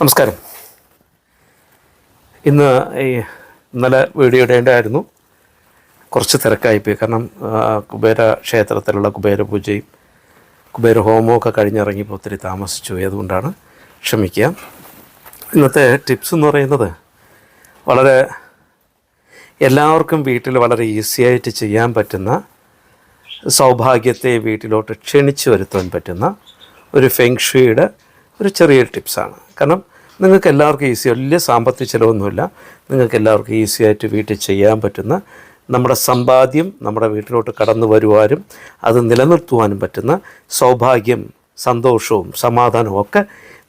നമസ്കാരം. ഇന്ന് ഈ ഇന്നലെ വീഡിയോ ഇടേണ്ടായിരുന്നു കുറച്ച് തിരക്കായിപ്പോയി കാരണം കുബേര ക്ഷേത്രത്തിലുള്ള കുബേര പൂജയും കുബേര ഹോമവും ഒക്കെ കഴിഞ്ഞിറങ്ങിയപ്പോൾ ഒത്തിരി താമസിച്ചു. അതുകൊണ്ടാണ് ക്ഷമിക്കുക. ഇന്നത്തെ ടിപ്സ് എന്ന് പറയുന്നത് വളരെ എല്ലാവർക്കും വീട്ടിൽ വളരെ ഈസിയായിട്ട് ചെയ്യാൻ പറ്റുന്ന സൗഭാഗ്യത്തെ വീട്ടിലോട്ട് ക്ഷണിച്ചു വരുത്താൻ പറ്റുന്ന ഒരു ഫെങ്ഷുയുടെ ഒരു ചെറിയ ടിപ്സാണ്. കാരണം നിങ്ങൾക്ക് എല്ലാവർക്കും ഈസി വലിയ സാമ്പത്തിക ചിലവൊന്നുമില്ല. നിങ്ങൾക്ക് എല്ലാവർക്കും ഈസി ആയിട്ട് വീട്ടിൽ ചെയ്യാൻ പറ്റുന്ന നമ്മുടെ സമ്പാദ്യം നമ്മുടെ വീട്ടിലോട്ട് കടന്നു വരുവാനും അത് നിലനിർത്തുവാനും പറ്റുന്ന സൗഭാഗ്യം സന്തോഷവും സമാധാനവും ഒക്കെ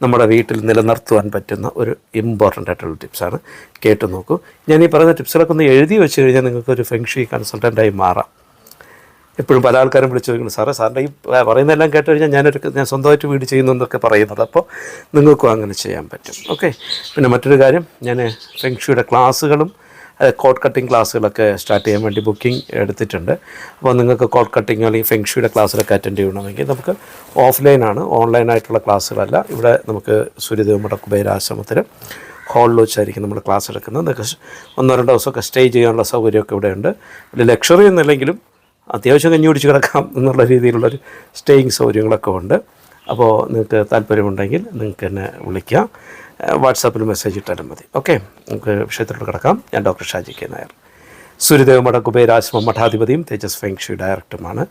നമ്മുടെ വീട്ടിൽ നിലനിർത്തുവാൻ പറ്റുന്ന ഒരു ഇമ്പോർട്ടന്റ് ആയിട്ടുള്ള ടിപ്സാണ്. കേട്ടു നോക്കൂ ഞാൻ ഈ പറയുന്ന ടിപ്സുകളൊക്കെ ഒന്ന് എഴുതി വെച്ച് കഴിഞ്ഞാൽ നിങ്ങൾക്കൊരു ഫെങ്ഷി കൺസൾട്ടന്റായി മാറാം. എപ്പോഴും പല ആൾക്കാരും വിളിച്ചു ചോദിക്കുന്നു സാറേ സാറിന്റെ ഈ പറയുന്നതെല്ലാം കേട്ട് കഴിഞ്ഞാൽ ഞാനൊരു ഞാൻ സ്വന്തമായിട്ട് വീട് ചെയ്യുന്നു എന്നൊക്കെ പറയുന്നത്. അപ്പോൾ നിങ്ങൾക്കും അങ്ങനെ ചെയ്യാൻ പറ്റും. ഓക്കെ. പിന്നെ മറ്റൊരു കാര്യം ഞാൻ ഫെങ്ഷിയുടെ ക്ലാസ്സുകളും കോട്ട് കട്ടിങ് ക്ലാസ്സുകളൊക്കെ സ്റ്റാർട്ട് ചെയ്യാൻ വേണ്ടി ബുക്കിംഗ് എടുത്തിട്ടുണ്ട്. അപ്പോൾ നിങ്ങൾക്ക് കോട്ട് കട്ടിങ് അല്ലെങ്കിൽ ഫെങ്ഷിയുടെ ക്ലാസ്സിലൊക്കെ അറ്റൻഡ് ചെയ്യണമെങ്കിൽ നമുക്ക് ഓഫ്ലൈനാണ് ഓൺലൈനായിട്ടുള്ള ക്ലാസ്സുകളല്ല. ഇവിടെ നമുക്ക് സൂര്യദേവമുടെ കുബേരാശ്രമത്തിൽ ഹാളിൽ വെച്ചായിരിക്കും നമ്മൾ ക്ലാസ് എടുക്കുന്നത്. ഒന്നോ രണ്ടോ ദിവസമൊക്കെ സ്റ്റേ ചെയ്യാനുള്ള സൗകര്യമൊക്കെ ഇവിടെയുണ്ട്. ലക്ഷറി എന്നല്ലെങ്കിലും അത്യാവശ്യം കഞ്ഞി കുടിച്ച് കിടക്കാം എന്നുള്ള രീതിയിലുള്ളൊരു സ്റ്റേയിങ് സൗകര്യങ്ങളൊക്കെ ഉണ്ട്. അപ്പോൾ നിങ്ങൾക്ക് താല്പര്യമുണ്ടെങ്കിൽ നിങ്ങൾക്ക് എന്നെ വിളിക്കാം. വാട്സാപ്പിൽ മെസ്സേജ് ഇട്ടാലും മതി. ഓക്കെ നമുക്ക് വിഷയത്തിലോട്ട് കിടക്കാം. ഞാൻ ഡോക്ടർ ഷാജി കെ നായർ. സൂര്യദേവ മഠ കുബേരാശ്രമം മഠാധിപതിയും തേജസ് ഫെങ്ഷി ഡയറക്ടറുമാണ്.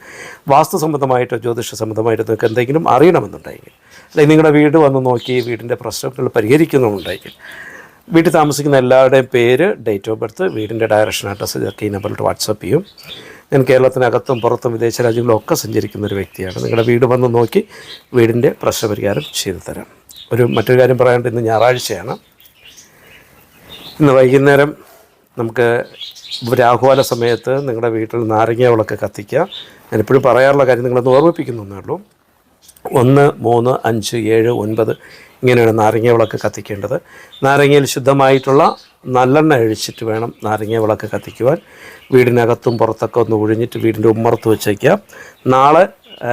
വാസ്തു സംബന്ധമായിട്ടോ ജ്യോതിഷ സംബന്ധമായിട്ടോ നിങ്ങൾക്ക് എന്തെങ്കിലും അറിയണമെന്നുണ്ടെങ്കിൽ അല്ലെങ്കിൽ നിങ്ങളുടെ വീട് വന്ന് നോക്കി വീടിന്റെ പ്രശ്നങ്ങൾ പരിഹരിക്കുന്നുണ്ടെങ്കിൽ വീട്ടിൽ താമസിക്കുന്ന എല്ലാവരുടെയും പേര് ഡേറ്റ് ഓഫ് ബർത്ത് വീടിന്റെ ഡയറക്ഷൻ അഡ്രസ്സ് ഇതൊക്കെ ഈ നമ്പറിലോട്ട് വാട്സപ്പ് ചെയ്യും. ഞാൻ കേരളത്തിനകത്തും പുറത്തും വിദേശ രാജ്യങ്ങളും ഒക്കെ സഞ്ചരിക്കുന്ന ഒരു വ്യക്തിയാണ്. നിങ്ങളുടെ വീട് വന്ന് നോക്കി വീടിന്റെ പ്രശ്നപരിഹാരം ചെയ്തു തരാം. ഒരു മറ്റൊരു കാര്യം പറയാണ്ട് ഇന്ന് ഞായറാഴ്ചയാണ്. ഇന്ന് വൈകുന്നേരം നമുക്ക് രാഹുവാല സമയത്ത് നിങ്ങളുടെ വീട്ടിൽ നാരങ്ങ വിളക്ക് കത്തിക്കുക ഞാനിപ്പോഴും പറയാറുള്ള കാര്യം നിങ്ങളൊന്ന് ഓർമ്മിപ്പിക്കുന്നേ ഉള്ളൂ. ഒന്ന് മൂന്ന് അഞ്ച് ഏഴ് ഒൻപത് ഇങ്ങനെയാണ് നാരങ്ങ വിളക്ക് കത്തിക്കേണ്ടത്. നാരങ്ങയിൽ ശുദ്ധമായിട്ടുള്ള നല്ലെണ്ണ ഒഴിച്ചിട്ട് വേണം നാരങ്ങ വിളക്ക് കത്തിക്കുവാൻ. വീടിനകത്തും പുറത്തൊക്കെ ഒന്ന് ഒഴിഞ്ഞിട്ട് വീടിന്റെ ഉമ്മറത്ത് വെച്ചേക്കുക. നാളെ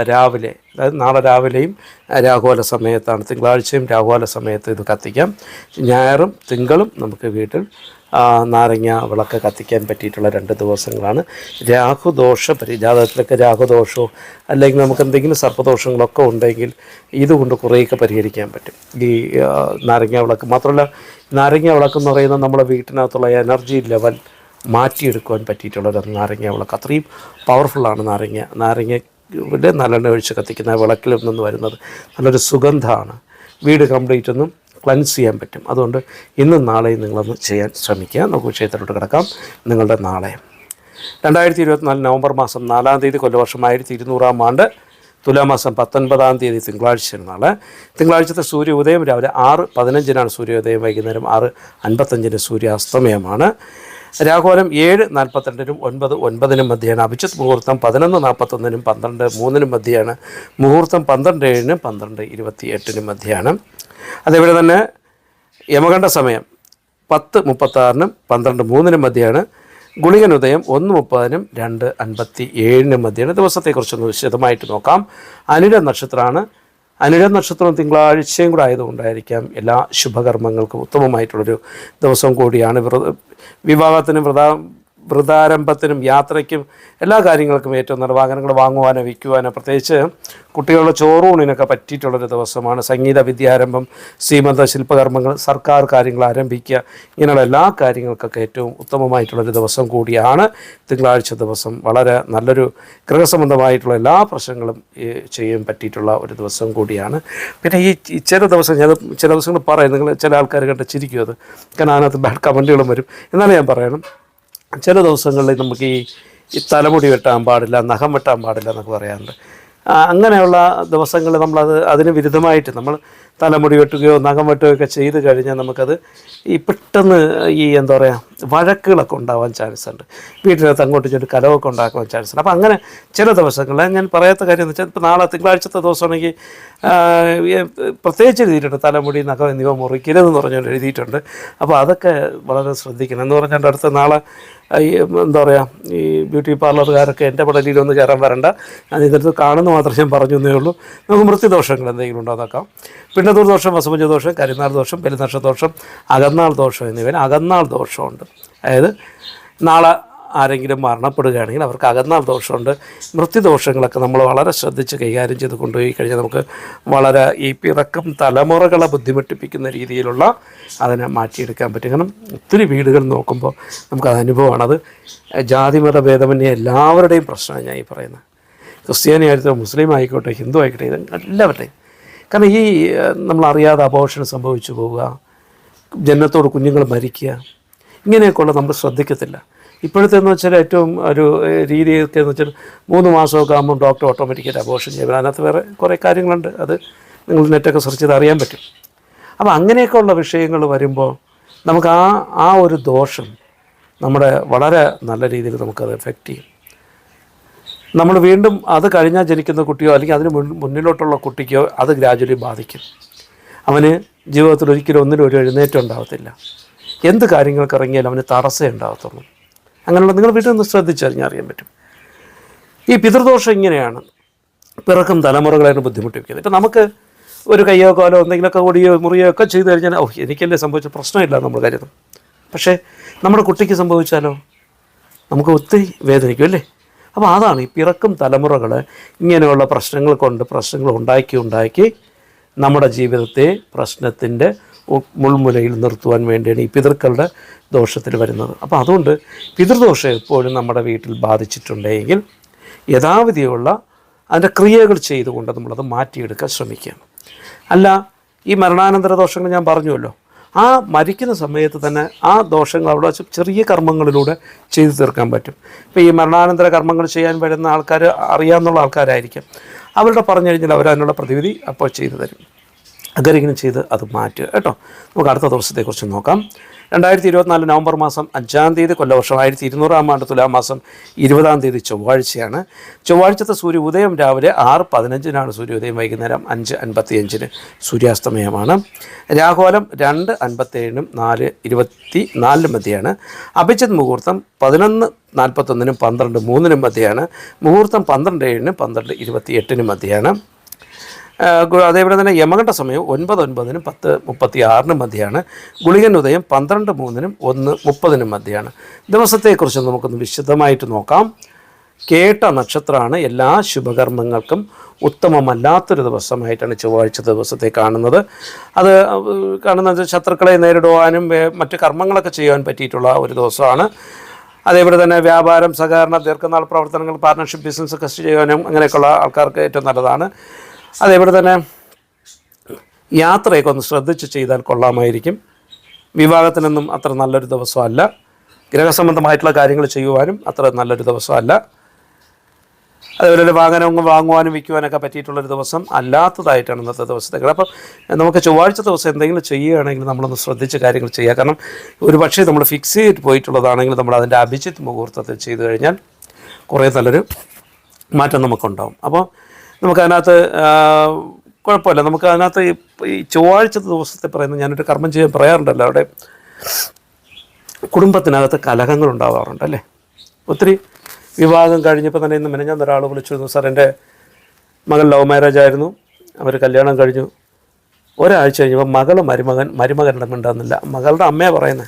രാവിലെ അതായത് നാളെ രാവിലെയും രാഹുകാല സമയത്താണ് തിങ്കളാഴ്ചയും രാഹുകാല സമയത്ത് ഇത് കത്തിക്കാം. ഞായറും തിങ്കളും നമുക്ക് വീട്ടിൽ നാരങ്ങ വിളക്ക് കത്തിക്കാൻ പറ്റിയിട്ടുള്ള രണ്ട് ദിവസങ്ങളാണ്. രാഹുദോഷ പരിജാതത്തിലൊക്കെ രാഹുദോഷവും അല്ലെങ്കിൽ നമുക്ക് എന്തെങ്കിലും സർപ്പദോഷങ്ങളൊക്കെ ഉണ്ടെങ്കിൽ ഇതുകൊണ്ട് കുറേയൊക്കെ പരിഹരിക്കാൻ പറ്റും. ഈ നാരങ്ങ വിളക്ക് മാത്രമല്ല നാരങ്ങ വിളക്ക് എന്ന് പറയുന്നത് നമ്മുടെ വീട്ടിനകത്തുള്ള എനർജി ലെവൽ മാറ്റിയെടുക്കുവാൻ പറ്റിയിട്ടുള്ളൊരു നാരങ്ങ വിളക്ക്. അത്രയും പവർഫുള്ളാണ് നാരങ്ങ. നാരങ്ങ നല്ലെണ്ണ ഒഴിച്ച് കത്തിക്കുന്ന വിളക്കിൽ നിന്ന് വരുന്നത് നല്ലൊരു സുഗന്ധമാണ്. വീട് കംപ്ലീറ്റ് ഒന്നും ക്ലൻസ് ചെയ്യാൻ പറ്റും. അതുകൊണ്ട് ഇന്നും നാളെയും നിങ്ങളൊന്ന് ചെയ്യാൻ ശ്രമിക്കുക. നമുക്ക് വിഷയത്തിലോട്ട് കിടക്കാം. നിങ്ങളുടെ നാളെ. രണ്ടായിരത്തി ഇരുപത്തിനാല് നവംബർ മാസം നാലാം തീയതി കൊല്ലവർഷം ആയിരത്തി ഇരുന്നൂറാം ആണ്ട് തുലാമാസം പത്തൊൻപതാം തീയതി തിങ്കളാഴ്ച നാളെ തിങ്കളാഴ്ചത്തെ സൂര്യ ഉദയം രാവിലെ ആറ് പതിനഞ്ചിനാണ് സൂര്യോദയം വൈകുന്നേരം ആറ് അൻപത്തഞ്ചിന് സൂര്യാസ്തമയമാണ്. രാഘോലം ഏഴ് നാൽപ്പത്തിരണ്ടിനും ഒൻപത് ഒൻപതിനും മധ്യയാണ് അഭിജിത്ത് മുഹൂർത്തം പതിനൊന്ന് നാൽപ്പത്തൊന്നിനും പന്ത്രണ്ട് മൂന്നിനും മധ്യയാണ് മുഹൂർത്തം പന്ത്രണ്ട് ഏഴിനും പന്ത്രണ്ട് ഇരുപത്തി എട്ടിനും മധ്യയാണ് അതേപോലെ തന്നെ യമകണ്ഠ സമയം പത്ത് മുപ്പത്താറിനും പന്ത്രണ്ട് മൂന്നിനും മധ്യയാണ് ഗുളികൻ ഉദയം ഒന്ന് മുപ്പതിനും രണ്ട് അൻപത്തി ഏഴിനും മധ്യയാണ് ദിവസത്തെക്കുറിച്ചൊന്ന് വിശദമായിട്ട് നോക്കാം. അനിഴ നക്ഷത്രമാണ്. അനിഴ നക്ഷത്രം തിങ്കളാഴ്ചയും കൂടെ ആയതുകൊണ്ടായിരിക്കാം എല്ലാ ശുഭകർമ്മങ്ങൾക്കും ഉത്തമമായിട്ടുള്ളൊരു ദിവസം കൂടിയാണ് വ്രത വിവാഹത്തിനും വ്രത വ്രതാരംഭത്തിനും യാത്രയ്ക്കും എല്ലാ കാര്യങ്ങൾക്കും ഏറ്റവും നല്ല വാഹനങ്ങൾ വാങ്ങുവാനോ വിൽക്കുവാനോ പ്രത്യേകിച്ച് കുട്ടികളുടെ ചോറൂണിനൊക്കെ പറ്റിയിട്ടുള്ളൊരു ദിവസമാണ് സംഗീത വിദ്യാരംഭം ശ്രീമന്ത ശില്പകർമ്മങ്ങൾ സർക്കാർ കാര്യങ്ങൾ ആരംഭിക്കുക. ഇങ്ങനെയുള്ള എല്ലാ കാര്യങ്ങൾക്കൊക്കെ ഏറ്റവും ഉത്തമമായിട്ടുള്ളൊരു ദിവസം കൂടിയാണ് തിങ്കളാഴ്ച ദിവസം. വളരെ നല്ലൊരു ഗൃഹസംബന്ധമായിട്ടുള്ള എല്ലാ പ്രശ്നങ്ങളും ചെയ്യാൻ പറ്റിയിട്ടുള്ള ഒരു ദിവസം കൂടിയാണ്. പിന്നെ ഈ ഈ ചില ദിവസം ഞാൻ ചില ദിവസങ്ങൾ പറയും. നിങ്ങൾ ചില ആൾക്കാർ കണ്ട് ചിരിക്കും അത്. കാരണം അതിനകത്ത് ബാഡ് കമന്റുകളും വരും. എന്നാലും ഞാൻ പറയണം. ചില ദിവസങ്ങളിൽ നമുക്ക് ഈ ഈ തലമുടി വെട്ടാൻ പാടില്ല നഖം വെട്ടാൻ പാടില്ല എന്നൊക്കെ പറയാറുണ്ട്. അങ്ങനെയുള്ള ദിവസങ്ങളിൽ നമ്മളത് അതിന് വിരുദ്ധമായിട്ട് നമ്മൾ തലമുടി വെട്ടുകയോ നഖം വെട്ടുകയോ ഒക്കെ ചെയ്ത് കഴിഞ്ഞാൽ നമുക്കത് ഈ പെട്ടെന്ന് ഈ എന്താ പറയുക വഴക്കുകളൊക്കെ ഉണ്ടാവാൻ ചാൻസ് ഉണ്ട്. വീട്ടിനകത്ത് അങ്ങോട്ട് ചെന്ന് കലവൊക്കെ ഉണ്ടാക്കുവാൻ ചാൻസ് ഉണ്ട്. അപ്പോൾ അങ്ങനെ ചില ദിവസങ്ങളിൽ ഞാൻ പറയാത്ത കാര്യം എന്ന് വെച്ചാൽ ഇപ്പോൾ നാളെ തിങ്കളാഴ്ചത്തെ ദിവസമാണെങ്കിൽ പ്രത്യേകിച്ച് എഴുതിയിട്ടുണ്ട് തലമുടി നഖം എന്നിവ മുറിക്കരുതെന്ന് പറഞ്ഞുകൊണ്ട് എഴുതിയിട്ടുണ്ട്. അപ്പോൾ അതൊക്കെ വളരെ ശ്രദ്ധിക്കണം. എന്ന് പറഞ്ഞാൽ അടുത്ത നാളെ ഈ എന്താ പറയുക ഈ ബ്യൂട്ടി പാർലറുകാരൊക്കെ എന്റെ പടലിയിലൊന്ന് കയറാൻ വരണ്ട. ഞാൻ ഇതിനകത്ത് കാണുന്ന മാത്രം ഞാൻ പറഞ്ഞു എന്നേ ഉള്ളൂ. നമുക്ക് മൃത്യുദോഷങ്ങൾ എന്തെങ്കിലും ഉണ്ടോ നോക്കാം. ദുർദോഷം ദോഷം ദോഷം കരിനാൾ ദോഷം പെരുന്നക്ഷ ദോഷം അകന്നാൾ ദോഷം എന്നിവയിൽ അകന്നാൾ ദോഷമുണ്ട്. അതായത് നാളെ ആരെങ്കിലും മരണപ്പെടുകയാണെങ്കിൽ അവർക്ക് അകന്നാൾ ദോഷമുണ്ട്. മൃത്യുദോഷങ്ങളൊക്കെ നമ്മൾ വളരെ ശ്രദ്ധിച്ച് കൈകാര്യം ചെയ്ത് കൊണ്ടുപോയി കഴിഞ്ഞാൽ നമുക്ക് വളരെ ഈ പിറക്കം തലമുറകളെ ബുദ്ധിമുട്ടിപ്പിക്കുന്ന രീതിയിലുള്ള അതിനെ മാറ്റിയെടുക്കാൻ പറ്റും. കാരണം ഒത്തിരി വീടുകൾ നോക്കുമ്പോൾ നമുക്കത് അനുഭവമാണ് അത് ജാതിമത ഭേദമന്യേ എല്ലാവരുടെയും പ്രശ്നമാണ് ഞാൻ ഈ പറയുന്നത്. ക്രിസ്ത്യാനി ആയിക്കോട്ടെ മുസ്ലിം ആയിക്കോട്ടെ ഹിന്ദു ആയിക്കോട്ടെ ഇത് എല്ലാവരുടെയും. കാരണം ഈ നമ്മളറിയാതെ അപോഷണം സംഭവിച്ചു പോവുക ജനത്തോട് കുഞ്ഞുങ്ങൾ മരിക്കുക ഇങ്ങനെയൊക്കെയുള്ള നമ്മൾ ശ്രദ്ധിക്കത്തില്ല. ഇപ്പോഴത്തെ എന്ന് വെച്ചാൽ ഏറ്റവും ഒരു രീതിയൊക്കെ എന്ന് വെച്ചാൽ മൂന്ന് മാസമൊക്കെ ആകുമ്പോൾ ഡോക്ടർ ഓട്ടോമാറ്റിക്കായിട്ട് അബോഷൻ ചെയ്യും അതിനകത്ത് വേറെ കുറേ കാര്യങ്ങളുണ്ട്. അത് നിങ്ങൾ നെറ്റൊക്കെ സെർച്ച് ചെയ്ത് അറിയാൻ പറ്റും. അപ്പോൾ അങ്ങനെയൊക്കെ ഉള്ള വിഷയങ്ങൾ വരുമ്പോൾ നമുക്ക് ആ ആ ഒരു ദോഷം നമ്മുടെ വളരെ നല്ല രീതിയിൽ നമുക്കത് എഫക്റ്റ് ചെയ്യും. നമ്മൾ വീണ്ടും അത് കഴിഞ്ഞാൽ ജനിക്കുന്ന കുട്ടിയോ അല്ലെങ്കിൽ അതിന് മുന്നിലോട്ടുള്ള കുട്ടിക്കോ അത് ഗ്രാജുവലി ബാധിക്കും. അവന് ജീവിതത്തിൽ ഒരിക്കലും ഒന്നിനും ഒരു എഴുന്നേറ്റം ഉണ്ടാകത്തില്ല എന്ത് കാര്യങ്ങൾക്ക് ഇറങ്ങിയാലും അവന് തടസ്സമേ ഉണ്ടാകത്തുള്ളൂ അങ്ങനെയുള്ള നിങ്ങൾ വീട്ടിൽ നിന്ന് ശ്രദ്ധിച്ചറിഞ്ഞാൽ അറിയാൻ പറ്റും. ഈ പിതൃദോഷം ഇങ്ങനെയാണ്. പിറക്കും തലമുറകളായിട്ട് ബുദ്ധിമുട്ടിപ്പിക്കുന്നത്. ഇപ്പം നമുക്ക് ഒരു കയ്യോ കാലോ എന്തെങ്കിലുമൊക്കെ ഓടിയോ മുറിയോ ഒക്കെ ചെയ്തു കഴിഞ്ഞാൽ ഓ എനിക്കല്ലേ സംഭവിച്ച പ്രശ്നമില്ല നമ്മൾ കരുതും പക്ഷേ നമ്മുടെ കുട്ടിക്ക് സംഭവിച്ചാലോ? നമുക്ക് ഒത്തിരി വേദനിക്കും അല്ലേ? അപ്പോൾ അതാണ് ഈ പിറക്കും തലമുറകൾ ഇങ്ങനെയുള്ള പ്രശ്നങ്ങൾ കൊണ്ട് പ്രശ്നങ്ങൾ ഉണ്ടാക്കി ഉണ്ടാക്കി നമ്മുടെ ജീവിതത്തെ പ്രശ്നത്തിന്റെ മുൾമുനയിൽ നിർത്തുവാൻ വേണ്ടിയാണ് ഈ പിതൃക്കളുടെ ദോഷത്തിൽ വരുന്നത്. അപ്പോൾ അതുകൊണ്ട് പിതൃദോഷം എപ്പോഴും നമ്മുടെ വീട്ടിൽ ബാധിച്ചിട്ടുണ്ടെങ്കിൽ യഥാവിധിയുള്ള അതിന്റെ ക്രിയകൾ ചെയ്തുകൊണ്ട് നമ്മളത് മാറ്റിയെടുക്കാൻ ശ്രമിക്കുക അല്ല ഈ മരണാനന്തര ദോഷങ്ങൾ ഞാൻ പറഞ്ഞുവല്ലോ. ആ മരിക്കുന്ന സമയത്ത് തന്നെ ആ ദോഷങ്ങൾ അവിടെ ചെറിയ കർമ്മങ്ങളിലൂടെ ചെയ്തു തീർക്കാൻ പറ്റും. ഇപ്പോൾ ഈ മരണാനന്തര കർമ്മങ്ങൾ ചെയ്യാൻ വരുന്ന ആൾക്കാർ അറിയാവുന്ന ആൾക്കാരായിരിക്കും. അവരുടെ പറഞ്ഞു കഴിഞ്ഞാൽ അവർ പ്രതിവിധി അപ്പോൾ ചെയ്തു തരും. അങ്ങനെ ചെയ്ത് അത് മാറ്റുക കേട്ടോ. നമുക്ക് അടുത്ത ദിവസത്തെക്കുറിച്ച് നോക്കാം. രണ്ടായിരത്തി ഇരുപത്തിനാല് നവംബർ മാസം അഞ്ചാം തീയതി കൊല്ലവർഷം. ആയിരത്തി ഇരുന്നൂറാം ആണ്ട് തുലാം മാസം ഇരുപതാം തീയതി ചൊവ്വാഴ്ചയാണ്. ചൊവ്വാഴ്ചത്തെ സൂര്യ ഉദയം രാവിലെ ആറ് പതിനഞ്ചിനാണ് സൂര്യോദയം വൈകുന്നേരം അഞ്ച് അൻപത്തിയഞ്ചിന് സൂര്യാസ്തമയമാണ്. രാഹോലം രണ്ട് അൻപത്തേഴിനും നാല് ഇരുപത്തി നാലിനും മധ്യയാണ്. അഭിജിത് മുഹൂർത്തം പതിനൊന്ന് നാൽപ്പത്തൊന്നിനും പന്ത്രണ്ട് മൂന്നിനും മധ്യയാണ്. മുഹൂർത്തം പന്ത്രണ്ട് ഏഴിനും പന്ത്രണ്ട് ഇരുപത്തി എട്ടിനും മധ്യയാണ്. അതേപോലെ തന്നെ യമകണ്ഠ സമയം ഒൻപത് ഒൻപതിനും പത്ത് മുപ്പത്തി ആറിനും മധ്യയാണ് ഗുളികൻ ഉദയം പന്ത്രണ്ട് മൂന്നിനും ഒന്ന് മുപ്പതിനും മധ്യയാണ് ദിവസത്തെക്കുറിച്ച് നമുക്കൊന്ന് വിശദമായിട്ട് നോക്കാം. കേട്ട നക്ഷത്രമാണ് എല്ലാ ശുഭകർമ്മങ്ങൾക്കും ഉത്തമമല്ലാത്തൊരു ദിവസമായിട്ടാണ് ചൊവ്വാഴ്ച ദിവസത്തെ കാണുന്നത്. അത് കാണുന്നത് ശത്രുക്കളെ നേരിടുവാനും മറ്റ് കർമ്മങ്ങളൊക്കെ ചെയ്യുവാൻ പറ്റിയിട്ടുള്ള ഒരു ദിവസമാണ്. അതേപോലെ തന്നെ വ്യാപാരം സഹകരണ ദീർഘനാൾ പ്രവർത്തനങ്ങൾ പാർട്ണർഷിപ്പ് ബിസിനസ് ഒക്കെ ചെയ്യുവാനും അങ്ങനെയൊക്കെയുള്ള ആൾക്കാർക്ക് ഏറ്റവും നല്ലതാണ്. അതേപോലെ തന്നെ യാത്രയൊക്കെ ഒന്ന് ശ്രദ്ധിച്ച് ചെയ്താൽ കൊള്ളാമായിരിക്കും. വിവാഹത്തിനൊന്നും അത്ര നല്ലൊരു ദിവസമല്ല. ഗ്രഹസംബന്ധമായിട്ടുള്ള കാര്യങ്ങൾ ചെയ്യുവാനും അത്ര നല്ലൊരു ദിവസമല്ല. അതുപോലെ തന്നെ വാഹനം വാങ്ങുവാനും വിൽക്കുവാനൊക്കെ പറ്റിയിട്ടുള്ളൊരു ദിവസം അല്ലാത്തതായിട്ടാണ് ഇന്നത്തെ ദിവസത്തേക്ക് അപ്പം നമുക്ക് ചൊവ്വാഴ്ച ദിവസം എന്തെങ്കിലും ചെയ്യുകയാണെങ്കിൽ നമ്മളൊന്ന് ശ്രദ്ധിച്ച് കാര്യങ്ങൾ ചെയ്യുക. കാരണം ഒരു പക്ഷേ നമ്മൾ ഫിക്സ് ചെയ്ത് പോയിട്ടുള്ളതാണെങ്കിൽ നമ്മൾ അതിന്റെ അഭിജിത്ത് മുഹൂർത്തത്തിൽ ചെയ്തു കഴിഞ്ഞാൽ കുറേ നല്ലൊരു മാറ്റം നമുക്കുണ്ടാവും. അപ്പോൾ നമുക്കതിനകത്ത് കുഴപ്പമില്ല. നമുക്ക് അതിനകത്ത് ഈ- ചൊവ്വാഴ്ചത്തെ ചൊവ്വാഴ്ച ദിവസത്തെ പറയുന്നത് ഞാനൊരു കർമ്മം ചെയ്യാൻ പറയാറുണ്ടല്ലോ. അവിടെ കുടുംബത്തിനകത്ത് കലഹങ്ങൾ ഉണ്ടാവാറുണ്ട് അല്ലേ? ഒത്തിരി വിവാഹം കഴിഞ്ഞപ്പോൾ തന്നെ ഇന്ന് മെനഞ്ഞാൻ ഒരാൾ വിളിച്ചിരുന്നു. സാർ എന്റെ മകൾ ലവ് മാരേജ് ആയിരുന്നു. അവർ കല്യാണം കഴിഞ്ഞു. ഒരാഴ്ച കഴിഞ്ഞപ്പോൾ മകൾ മരുമകൻ മരുമകനോട് മിണ്ടുന്നില്ല. മകളുടെ അമ്മയെ പറയുന്നത്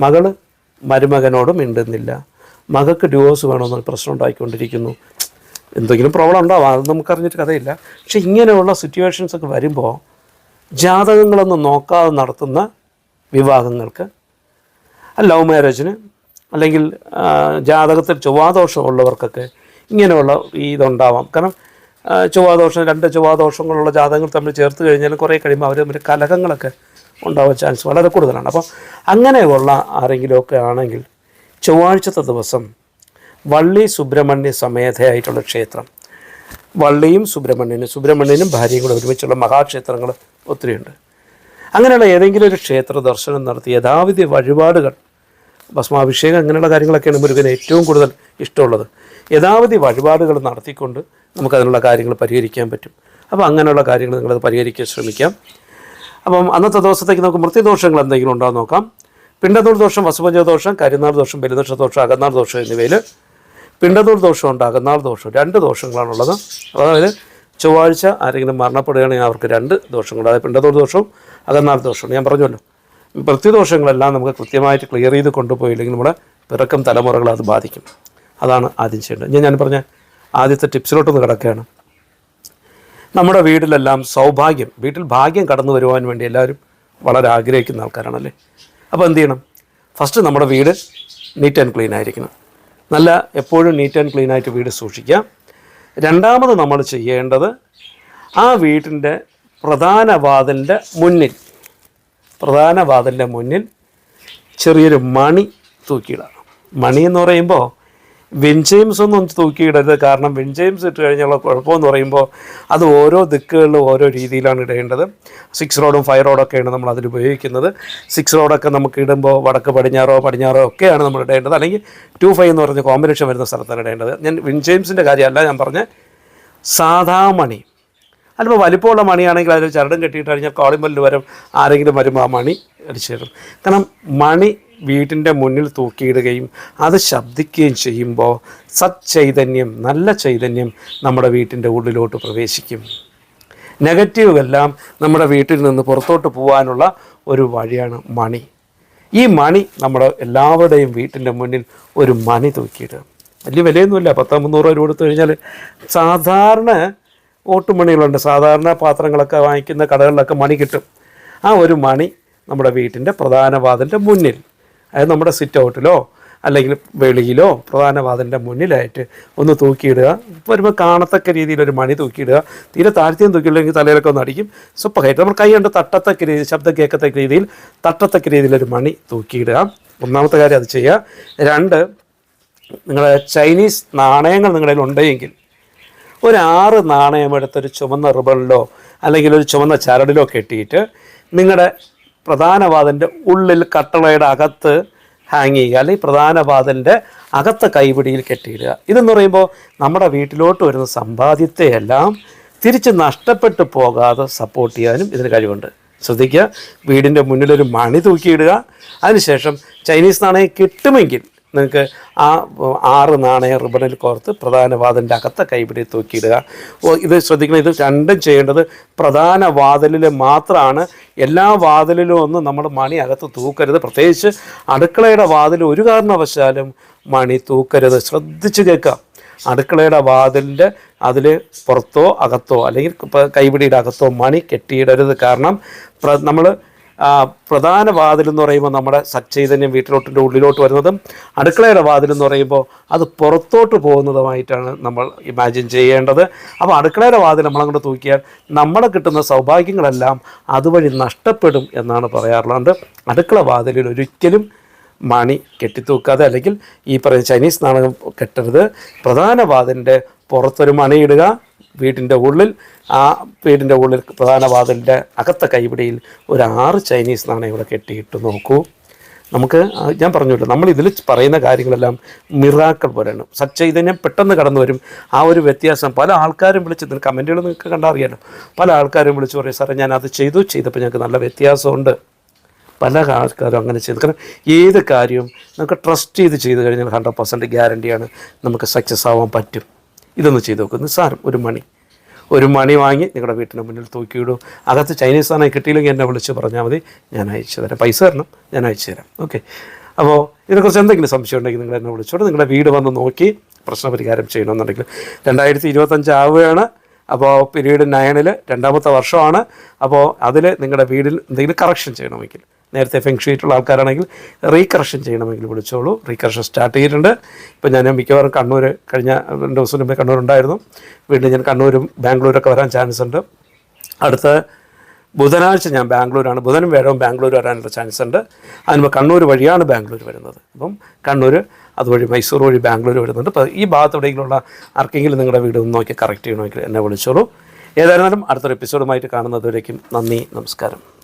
മകൾ മരുമകനോട് മിണ്ടുന്നില്ല. മകൾക്ക് ഡിവോഴ്സ് വേണമെന്നൊരു പ്രശ്നം ഉണ്ടായിക്കൊണ്ടിരിക്കുന്നു. എന്തെങ്കിലും പ്രോബ്ലം ഉണ്ടാവാം. അത് നമുക്കറിഞ്ഞിട്ട് കഥയില്ല. പക്ഷെ ഇങ്ങനെയുള്ള സിറ്റുവേഷൻസ് ഒക്കെ വരുമ്പോൾ ജാതകങ്ങളൊന്നും നോക്കാതെ നടത്തുന്ന വിവാഹങ്ങൾക്ക് ലവ് മാരേജിന് അല്ലെങ്കിൽ ജാതകത്തിൽ ചൊവ്വാദോഷമുള്ളവർക്കൊക്കെ ഇങ്ങനെയുള്ള ഈ ഇതുണ്ടാവാം. കാരണം ചൊവ്വാദോഷം രണ്ട് ചൊവ്വാദോഷങ്ങളുള്ള ജാതകങ്ങൾ തമ്മിൽ ചേർത്ത് കഴിഞ്ഞാൽ കുറേ കഴിയുമ്പോൾ അവർ തമ്മിൽ കലഹങ്ങളൊക്കെ ഉണ്ടാവാൻ ചാൻസ് വളരെ കൂടുതലാണ്. അപ്പോൾ അങ്ങനെയുള്ള ആരെങ്കിലുമൊക്കെ ആണെങ്കിൽ ചൊവ്വാഴ്ചത്തെ ദിവസം വള്ളി സുബ്രഹ്മണ്യ സമേതയായിട്ടുള്ള ക്ഷേത്രം. വള്ളിയും സുബ്രഹ്മണ്യനും സുബ്രഹ്മണ്യനും ഭാര്യയും കൂടെ ഒരുമിച്ചുള്ള മഹാക്ഷേത്രങ്ങൾ ഒത്തിരിയുണ്ട്. അങ്ങനെയുള്ള ഏതെങ്കിലും ഒരു ക്ഷേത്ര ദർശനം നടത്തി യഥാവിധി വഴിപാടുകൾ ഭസ്മാഭിഷേകം അങ്ങനെയുള്ള കാര്യങ്ങളൊക്കെയാണ് മുരുകന് ഏറ്റവും കൂടുതൽ ഇഷ്ടമുള്ളത്. യഥാവധി വഴിപാടുകൾ നടത്തിക്കൊണ്ട് നമുക്കതിനുള്ള കാര്യങ്ങൾ പരിഹരിക്കാൻ പറ്റും. അപ്പോൾ അങ്ങനെയുള്ള കാര്യങ്ങൾ നിങ്ങളത് പരിഹരിക്കാൻ ശ്രമിക്കാം. അപ്പം അന്നത്തെ ദിവസത്തേക്ക് നമുക്ക് മൃത്യുദോഷങ്ങൾ എന്തെങ്കിലും ഉണ്ടോ നോക്കാം. പിണ്ടനൂർ ദോഷം വസുപഞ്ച ദോഷം കരിനാൾ ദോഷം ബലിദോഷ ദോഷം അകന്നാൾ ദോഷം എന്നിവയിൽ പിണ്ടനൂർ ഉണ്ടാകും. നാല് ദോഷം. രണ്ട് ദോഷങ്ങളാണുള്ളത്. അതായത് ചൊവ്വാഴ്ച ആരെങ്കിലും മരണപ്പെടുകയാണെങ്കിൽ അവർക്ക് രണ്ട് ദോഷങ്ങളുണ്ട് അതായത് പിണ്ടതോട് ദോഷവും അകന്നാർ ദോഷവും. ഞാൻ പറഞ്ഞല്ലോ. പ്രത്യദോഷങ്ങളെല്ലാം നമുക്ക് കൃത്യമായിട്ട് ക്ലിയർ ചെയ്ത് കൊണ്ടുപോയില്ലെങ്കിൽ നമ്മുടെ പിറക്കം തലമുറകളെ അത് ബാധിക്കും. അതാണ് ആദ്യം ചെയ്യേണ്ടത്. ഞാൻ ഞാൻ പറഞ്ഞ ആദ്യത്തെ ടിപ്സിലോട്ടൊന്ന് കിടക്കുകയാണ്. നമ്മുടെ വീട്ടിലെല്ലാം സൗഭാഗ്യം വീട്ടിൽ ഭാഗ്യം കടന്നു വരുവാൻ വേണ്ടി എല്ലാവരും വളരെ ആഗ്രഹിക്കുന്ന ആൾക്കാരാണല്ലേ? അപ്പോൾ എന്ത് ചെയ്യണം? ഫസ്റ്റ് നമ്മുടെ വീട് നീറ്റ് ആൻഡ് ക്ലീൻ ആയിരിക്കണം. നല്ല എപ്പോഴും നീറ്റ് ആൻഡ് ക്ലീൻ ആയിട്ട് വീട് സൂക്ഷിക്കുക. രണ്ടാമത് നമ്മൾ ചെയ്യേണ്ടത് ആ വീട്ടിന്റെ പ്രധാന വാതിലിന്റെ മുന്നിൽ പ്രധാന വാതിലിന്റെ മുന്നിൽ ചെറിയൊരു മണി തൂക്കിയിടാം. മണി എന്ന് പറയുമ്പോൾ വിൻജെയിംസ് ഒന്നും തൂക്കിയിടരുത്. കാരണം വിൻജെയിംസ് ഇട്ട് കഴിഞ്ഞുള്ള കുഴപ്പമെന്ന് പറയുമ്പോൾ അത് ഓരോ ദിക്കുകളിലും ഓരോ രീതിയിലാണ് ഇടേണ്ടത്. സിക്സ് റോഡും ഫൈവ് റോഡൊക്കെയാണ് നമ്മൾ അതിൽ ഉപയോഗിക്കുന്നത്. സിക്സ് റോഡൊക്കെ നമുക്ക് ഇടുമ്പോൾ വടക്ക് പടിഞ്ഞാറോ പടിഞ്ഞാറോ ഒക്കെയാണ് നമ്മൾ ഇടേണ്ടത്. അല്ലെങ്കിൽ ടു ഫൈവ് എന്ന് പറഞ്ഞ കോമ്പിനേഷൻ വരുന്ന സ്ഥലത്താണ് ഇടേണ്ടത്. ഞാൻ വിൻജെയിംസിന്റെ കാര്യമല്ല ഞാൻ പറഞ്ഞ സാധാ മണി. അല്പം വലിപ്പമുള്ള മണിയാണെങ്കിൽ അതിൽ ചരടും കെട്ടിയിട്ട് കഴിഞ്ഞാൽ കോളിമ്പല്ലിൽ വരും ആരെങ്കിലും വരുമ്പോൾ ആ മണി അടിച്ചു തരും കാരണം മണി വീട്ടിന്റെ മുന്നിൽ തൂക്കിയിടുകയും അത് ശബ്ദിക്കുകയും ചെയ്യുമ്പോൾ സച്ചൈതന്യം നല്ല ചൈതന്യം നമ്മുടെ വീട്ടിന്റെ ഉള്ളിലോട്ട് പ്രവേശിക്കും. നെഗറ്റീവെല്ലാം നമ്മുടെ വീട്ടിൽ നിന്ന് പുറത്തോട്ട് പോകാനുള്ള ഒരു വഴിയാണ് മണി. ഈ മണി നമ്മുടെ എല്ലാവരുടെയും വീട്ടിന്റെ മുന്നിൽ ഒരു മണി തൂക്കിയിടുക. വലിയ വിലയൊന്നുമില്ല. പത്തോ മുന്നൂറോ രൂപ കൊടുത്തു കഴിഞ്ഞാൽ സാധാരണ ഓട്ടുമണികളുണ്ട്. സാധാരണ പാത്രങ്ങളൊക്കെ വാങ്ങിക്കുന്ന കടകളിലൊക്കെ മണി കിട്ടും. ആ ഒരു മണി നമ്മുടെ വീട്ടിന്റെ പ്രധാന വാതിലിന്റെ മുന്നിൽ. അതായത് നമ്മുടെ സിറ്റ് ഔട്ടിലോ അല്ലെങ്കിൽ വെളിയിലോ പ്രധാന വാതിലിന്റെ മുന്നിലായിട്ട് ഒന്ന് തൂക്കിയിടുക. വരുമ്പോൾ കാണത്തക്ക രീതിയിൽ ഒരു മണി തൂക്കിയിടുക. തീരെ താഴ്ത്തിയും തൂക്കിയില്ലെങ്കിൽ തലയിലൊക്കെ ഒന്ന് അടിക്കും. സ്വപ്പമായിട്ട് നമ്മൾ കൈ കൊണ്ട് തട്ടത്തക്ക രീതി ശബ്ദം കേൾക്കത്തക്ക രീതിയിൽ തട്ടത്തക്ക രീതിയിൽ ഒരു മണി തൂക്കിയിടുക. ഒന്നാമത്തെ കാര്യം അത് ചെയ്യുക. രണ്ട് നിങ്ങളുടെ ചൈനീസ് നാണയങ്ങൾ നിങ്ങളുടെ ഉണ്ടെങ്കിൽ ഒരു ആറ് നാണയം എടുത്തൊരു ചുമന്ന റിബണിലോ അല്ലെങ്കിൽ ഒരു ചുമന്ന ചരടിലോ കെട്ടിയിട്ട് നിങ്ങളുടെ പ്രധാന വാതിന്റെ ഉള്ളിൽ കട്ടളയുടെ അകത്ത് ഹാങ് ചെയ്യുക അല്ലെങ്കിൽ പ്രധാന വാതിലിന്റെ അകത്തെ കൈപിടിയിൽ കെട്ടിയിടുക. ഇതെന്ന് പറയുമ്പോൾ നമ്മുടെ വീട്ടിലോട്ട് വരുന്ന സമ്പാദ്യത്തെയെല്ലാം തിരിച്ച് നഷ്ടപ്പെട്ടു പോകാതെ സപ്പോർട്ട് ചെയ്യാനും ഇതിന് കഴിവുണ്ട്. ശ്രദ്ധിക്കുക വീടിന്റെ മുന്നിലൊരു മണി തൂക്കിയിടുക. അതിനുശേഷം ചൈനീസ് നാണയം കിട്ടുമെങ്കിൽ നിങ്ങൾക്ക് ആ ആറ് നാണയ റിബണിൽ കോർത്ത് പ്രധാന വാതിലിന്റെ അകത്തെ കൈപിടി തൂക്കിയിടുക. ഇത് ശ്രദ്ധിക്കണം ഇത് രണ്ടും ചെയ്യേണ്ടത് പ്രധാന വാതിലിൽ മാത്രമാണ് എല്ലാ വാതിലിലും ഒന്നും നമ്മൾ മണി അകത്ത് തൂക്കരുത്. പ്രത്യേകിച്ച് അടുക്കളയുടെ വാതിൽ ഒരു കാരണവശാലും മണി തൂക്കരുത്. ശ്രദ്ധിച്ച് കേൾക്കാം അടുക്കളയുടെ വാതിലിന്റെ അതിൽ പുറത്തോ അകത്തോ അല്ലെങ്കിൽ കൈപിടിയുടെ അകത്തോ മണി കെട്ടിയിടരുത്. കാരണം നമ്മൾ പ്രധാന വാതിൽ എന്ന് പറയുമ്പോൾ നമ്മുടെ സച്ചൈതന്യം വീട്ടിലോട്ടിന്റെ ഉള്ളിലോട്ട് വരുന്നതും അടുക്കളയുടെ വാതിൽ എന്ന് പറയുമ്പോൾ അത് പുറത്തോട്ട് പോകുന്നതുമായിട്ടാണ് നമ്മൾ ഇമാജിൻ ചെയ്യേണ്ടത്. അപ്പോൾ അടുക്കളയുടെ വാതിൽ നമ്മളങ്ങോട്ട് തൂക്കിയാൽ നമ്മളെ കിട്ടുന്ന സൗഭാഗ്യങ്ങളെല്ലാം അതുവഴി നഷ്ടപ്പെടും എന്നാണ് പറയാറുള്ളത്. അടുക്കള വാതിലിൽ ഒരിക്കലും മണി കെട്ടിത്തൂക്കാതെ അല്ലെങ്കിൽ ഈ പറയുന്ന ചൈനീസ് നാണകം കെട്ടരുത്. പ്രധാന വാതിലിന്റെ പുറത്തൊരു മണിയിടുക വീട്ടിന്റെ ഉള്ളിൽ ആ വീടിന്റെ ഉള്ളിൽ പ്രധാന വാതിലിന്റെ അകത്തെ കൈപിടിയിൽ ഒരു ആറ് ചൈനീസ് നാണയം ഇവിടെ കെട്ടിയിട്ട് നോക്കൂ. നമുക്ക് ഞാൻ പറഞ്ഞല്ലോ നമ്മൾ ഇതിൽ പറയുന്ന കാര്യങ്ങളെല്ലാം മിറാക്കൾ പോലെയാണ്. സച്ചൈതന്യം പെട്ടെന്ന് കടന്നു വരും. ആ ഒരു വ്യത്യാസം പല ആൾക്കാരും വിളിച്ച് ഇതിന് കമന്റുകൾ നിങ്ങൾക്ക് കണ്ടറിയാലോ പല ആൾക്കാരും വിളിച്ച് പറയും സാറേ ഞാൻ അത് ചെയ്തു ചെയ്തപ്പോൾ ഞങ്ങൾക്ക് നല്ല വ്യത്യാസമുണ്ട്. പല ആൾക്കാരും അങ്ങനെ ചെയ്തു. കാരണം ഏത് കാര്യവും നമുക്ക് ട്രസ്റ്റ് ചെയ്ത് ചെയ്ത് കഴിഞ്ഞാൽ ഹൺഡ്രഡ് പെർസെന്റ് ഗ്യാരണ്ടിയാണ് നമുക്ക് സക്സസ് ആവാൻ പറ്റും. ഇതൊന്ന് ചെയ്ത് നോക്കും. നിസ്സാരം ഒരു മണി. ഒരു മണി വാങ്ങി നിങ്ങളുടെ വീട്ടിന് മുന്നിൽ തൂക്കിയിടും. അകത്ത് ചൈനീസ് സാധനം കിട്ടിയില്ലെങ്കിൽ എന്നെ വിളിച്ച് പറഞ്ഞാൽ മതി. ഞാൻ അയച്ചു തരാം. പൈസ തരണം. ഞാൻ അയച്ചു തരാം. ഓക്കെ. അപ്പോൾ ഇതിനെക്കുറിച്ച് എന്തെങ്കിലും സംശയം ഉണ്ടെങ്കിൽ നിങ്ങൾ എന്നെ വിളിച്ചോട്ട് നിങ്ങളുടെ വീട് വന്ന് നോക്കി പ്രശ്നപരിഹാരം ചെയ്യണമെന്നുണ്ടെങ്കിൽ രണ്ടായിരത്തി ഇരുപത്തഞ്ച് ആവുകയാണ്. അപ്പോൾ പീരീഡ് നയനിൽ രണ്ടാമത്തെ വർഷമാണ്. അപ്പോൾ അതിൽ നിങ്ങളുടെ വീടിൽ എന്തെങ്കിലും കറക്ഷൻ ചെയ്യണമെങ്കിൽ നേരത്തെ ഫെങ് ഷീറ്റുള്ള ആൾക്കാരാണെങ്കിൽ റീകറക്ഷൻ ചെയ്യണമെങ്കിൽ വിളിച്ചോളൂ. റീകറക്ഷൻ സ്റ്റാർട്ട് ചെയ്തിട്ടുണ്ട്. ഇപ്പോൾ ഞാൻ മിക്കവാറും കണ്ണൂർ കഴിഞ്ഞ രണ്ട് ദിവസം മുമ്പേ കണ്ണൂരുണ്ടായിരുന്നു. വീണ്ടും ഞാൻ കണ്ണൂരും ബാംഗ്ലൂരൊക്കെ വരാൻ ചാൻസ് ഉണ്ട്. അടുത്ത ബുധനാഴ്ച ഞാൻ ബാംഗ്ലൂരാണ്. ബുധനും വേഴവും ബാംഗ്ലൂർ വരാനുള്ള ചാൻസ് ഉണ്ട്. അതിനുമ്പോൾ കണ്ണൂർ വഴിയാണ് ബാംഗ്ലൂർ വരുന്നത്. അപ്പം കണ്ണൂർ അതുവഴി മൈസൂർ വഴി ബാംഗ്ലൂർ വരുന്നുണ്ട്. അപ്പോൾ ഈ ഭാഗത്ത് എവിടെയെങ്കിലുള്ള ആർക്കെങ്കിലും നിങ്ങളുടെ വീട് ഒന്ന് നോക്കി കറക്റ്റ് ചെയ്യണമെങ്കിൽ എന്നെ വിളിച്ചോളൂ. ഏതായിരുന്നാലും അടുത്തൊരു എപ്പിസോഡുമായിട്ട് കാണുന്നതുവരേക്കും നന്ദി നമസ്കാരം.